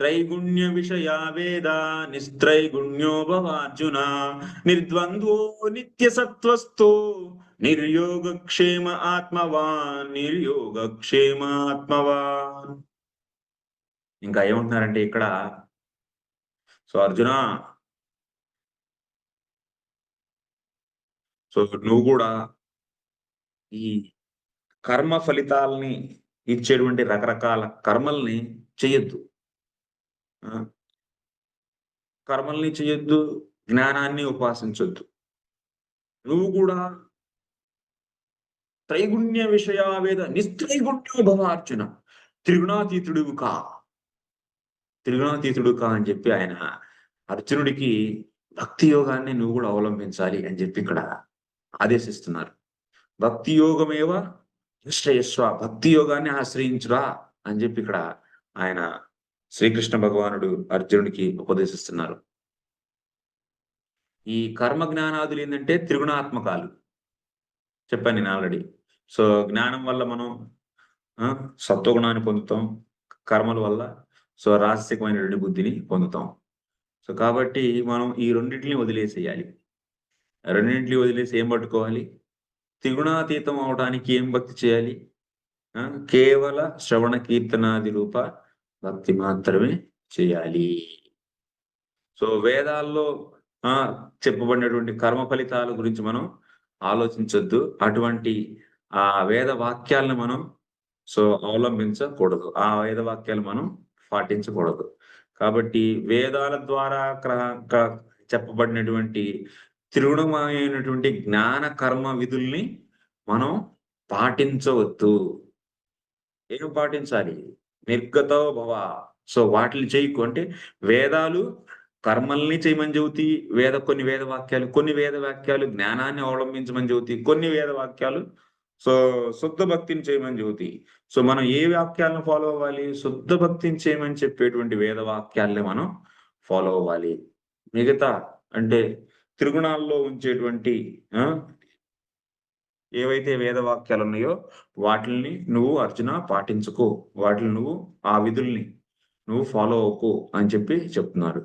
త్రైగుణ్య విషయా వేద నిస్త్రైగుణ్యో భవార్జున నిర్ద్వంద్వో నిత్య సత్వస్థో నిర్యోగక్షేమ ఆత్మవాన్ నిర్యోగక్షేమ ఆత్మవాన్ ఇంకా ఏమంటున్నారంటే ఇక్కడ? సో అర్జున సో నువ్వు కూడా ఈ కర్మ ఫలితాలని ఇచ్చేటువంటి రకరకాల కర్మల్ని చెయ్యొద్దు కర్మల్ని చేయొద్దు జ్ఞానాన్ని ఉపాసించొద్దు. నువ్వు కూడా త్రైగుణ్య విషయావేద నిస్త్రైగుణ్యో భవ అర్జున త్రిగుణాతీతుడు కా త్రిగుణాతీతుడు కా అని చెప్పి ఆయన అర్జునుడికి భక్తి యోగాన్ని నువ్వు కూడా అవలంబించాలి అని చెప్పి ఇక్కడ ఆదేశిస్తున్నారు. భక్తి యోగమేవ నిశ్చయస్వ భక్తి యోగాన్ని ఆశ్రయించురా అని చెప్పి ఇక్కడ ఆయన శ్రీకృష్ణ భగవానుడు అర్జునుడికి ఉపదేశిస్తున్నారు. ఈ కర్మ జ్ఞానాదులు ఏంటంటే త్రిగుణాత్మకాలు. చెప్పాను నేను ఆల్రెడీ సో జ్ఞానం వల్ల మనం ఆ, సత్వగుణాన్ని పొందుతాం. కర్మల వల్ల సో రాజసికమైనటువంటి బుద్ధిని పొందుతాం. సో కాబట్టి మనం ఈ రెండింటిని వదిలేసేయాలి. రెండింటిని వదిలేసి ఏం పట్టుకోవాలి? త్రిగుణాతీతం అవడానికి ఏం భక్తి చేయాలి? ఆ, కేవల శ్రవణ కీర్తనాది రూప భక్తి మాత్రమే చేయాలి. సో వేదాల్లో ఆ చెప్పబడినటువంటి కర్మ ఫలితాల గురించి మనం ఆలోచించొద్దు. అటువంటి ఆ వేద వాక్యాలను మనం సో అవలంబించకూడదు. ఆ వేద వాక్యాలు మనం పాటించకూడదు. కాబట్టి వేదాల ద్వారా క- చెప్పబడినటువంటి త్రిగుణమైనటువంటి జ్ఞాన కర్మ విధుల్ని మనం పాటించవద్దు. ఏం పాటించాలి? నిర్గతో భవ. సో వాటిని చేయకు అంటే వేదాలు కర్మల్ని చేయమని చెబుతి వేద కొన్ని వేద వాక్యాలు కొన్ని వేద వాక్యాలు జ్ఞానాన్ని అవలంబించమని చెబుతి కొన్ని వేద వాక్యాలు సో శుద్ధ భక్తిని చేయమని చెబుతి. సో మనం ఏ వాక్యాలను ఫాలో అవ్వాలి? శుద్ధ భక్తిని చేయమని చెప్పేటువంటి వేద వాక్యాలని మనం ఫాలో అవ్వాలి. మిగతా అంటే త్రిగుణాల్లో ఉంచేటువంటి ఆ ఏవైతే వేద వాక్యాలు ఉన్నాయో వాటిని నువ్వు అర్జున పాటించుకో. వాటిని నువ్వు ఆ విధుల్ని నువ్వు ఫాలో అవ్వకు అని చెప్పి చెప్తున్నారు.